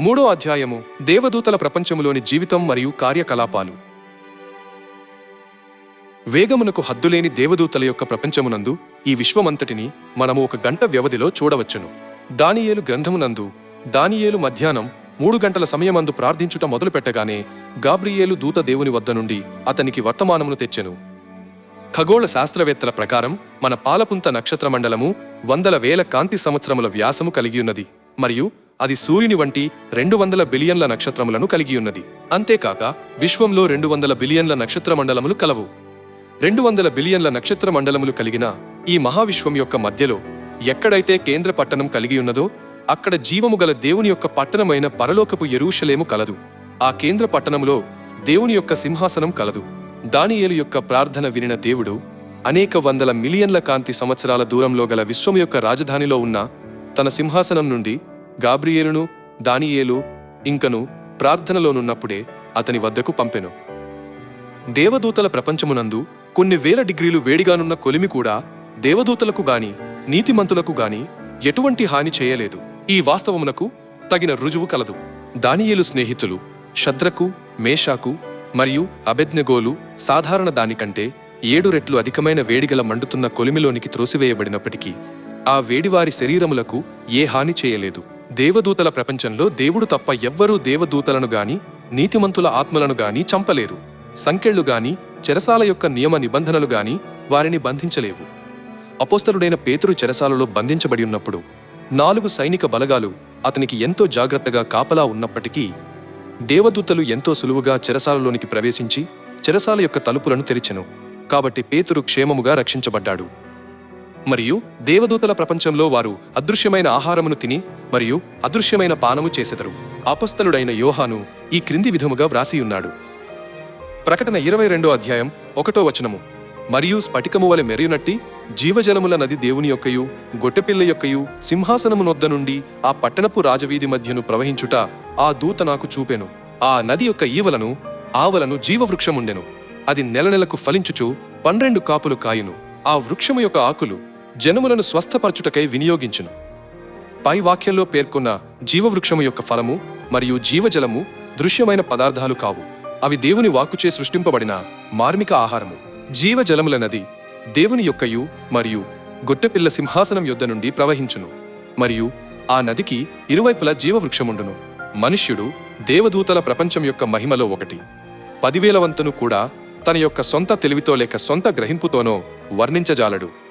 మూడో అధ్యాయము దేవదూతల ప్రపంచములోని జీవితం మరియు కార్యకలాపాలు. వేగమునకు హద్దులేని దేవదూతల యొక్క ప్రపంచమునందు ఈ విశ్వమంతటిని మనము ఒక గంట వ్యవధిలో చూడవచ్చును. దానియేలు గ్రంథమునందు దానియేలు మధ్యాహ్నం మూడు గంటల సమయమందు ప్రార్థించుట మొదలుపెట్టగానే గాబ్రియేలు దూత దేవుని వద్ద నుండి అతనికి వర్తమానమును తెచ్చెను. ఖగోళ శాస్త్రవేత్తల ప్రకారం మన పాలపుంత నక్షత్ర మండలము వందల వేల కాంతి సంవత్సరముల వ్యాసము కలిగి ఉన్నది. మరియు అది సూర్యుని వంటి రెండు వందల బిలియన్ల నక్షత్రములను కలిగి ఉన్నది. అంతేకాక విశ్వంలో రెండు వందల బిలియన్ల నక్షత్ర మండలములు కలవు. రెండు వందల బిలియన్ల నక్షత్ర మండలములు కలిగిన ఈ మహావిశ్వం యొక్క మధ్యలో ఎక్కడైతే కేంద్ర పట్టణం కలిగి ఉన్నదో అక్కడ జీవము గల దేవుని యొక్క పట్టణమైన పరలోకపు ఎరూషలేము కలదు. ఆ కేంద్ర పట్టణములో దేవుని యొక్క సింహాసనం కలదు. దానియేలు యొక్క ప్రార్థన వినిన దేవుడు అనేక వందల మిలియన్ల కాంతి సంవత్సరాల దూరంలో గల విశ్వం యొక్క రాజధానిలో ఉన్న తన సింహాసనం నుండి గాబ్రియేలును దానియేలు ఇంకను ప్రార్థనలోనున్నప్పుడే అతని వద్దకు పంపెను. దేవదూతల ప్రపంచమునందు కొన్ని వేల డిగ్రీలు వేడిగానున్న కొలిమి కూడా దేవదూతలకు గాని నీతిమంతులకు గాని ఎటువంటి హాని చేయలేదు. ఈ వాస్తవమునకు తగిన రుజువు కలదు. దానియేలు స్నేహితులు శద్రకు మేషాకు మరియు అబెద్నెగోలు సాధారణ దానికంటే ఏడు రెట్లు అధికమైన వేడిగల మండుతున్న కొలిమిలోనికి త్రోసివేయబడినప్పటికీ ఆ వేడివారి శరీరములకు ఏ హాని చేయలేదు. దేవదూతల ప్రపంచంలో దేవుడు తప్ప ఎవ్వరూ దేవదూతలను గాని నీతిమంతుల ఆత్మలను గాని చంపలేరు. సంకెళ్ళు గాని చెరసాల యొక్క నియమ నిబంధనలు గాని వారిని బంధించలేవు. అపోస్తలుడైన పేతురు చెరసాలలో బంధించబడి ఉన్నప్పుడు నాలుగు సైనిక బలగాలు అతనికి ఎంతో జాగ్రత్తగా కాపలా ఉన్నప్పటికీ దేవదూతలు ఎంతో సులువుగా చెరసాలలోనికి ప్రవేశించి చెరసాల యొక్క తలుపులను తెరిచెను. కాబట్టి పేతురు క్షేమముగా రక్షించబడ్డాడు. మరియు దేవదూతల ప్రపంచంలో వారు అదృశ్యమైన ఆహారమును తిని మరియు అదృశ్యమైన పానము చేసెదరు. అపస్థలుడైన యోహాను ఈ క్రింది విధముగా వ్రాసియున్నాడు. ప్రకటన ఇరవై రెండో అధ్యాయం ఒకటో వచనము. మరియు స్ఫటికము వలె మెరయునట్టి జీవజలముల నది దేవుని యొక్కయు గొట్టెపిల్ల యొక్కయు సింహాసనము నొద్ద నుండి ఆ పట్టణపు రాజవీధి మధ్యను ప్రవహించుట ఆ దూత నాకు చూపెను. ఆ నది యొక్క ఈవలను ఆవలను జీవవృక్షముండెను. అది నెల నెలకు ఫలించుచు పన్నెండు కాపులు కాయును. ఆ వృక్షము యొక్క ఆకులు జనములను స్వస్థపరచుటకై వినియోగించును. పై వాక్యంలో పేర్కొన్న జీవవృక్షము యొక్క ఫలము మరియు జీవజలము దృశ్యమైన పదార్థాలు కావు. అవి దేవుని వాక్కుచే సృష్టింపబడిన మార్మిక ఆహారము. జీవజలముల నది దేవుని యొక్కయు మరియు గొట్టెపిల్ల సింహాసనం యొద్ద నుండి ప్రవహించును. మరియు ఆ నదికి ఇరువైపులా జీవవృక్షముండును. మనుష్యుడు దేవదూతల ప్రపంచం యొక్క మహిమలో ఒకటి. పదివేల వంతును కూడా తన యొక్క సొంత తెలివితో లేక సొంత గ్రహింపుతోనో వర్ణించజాలడు.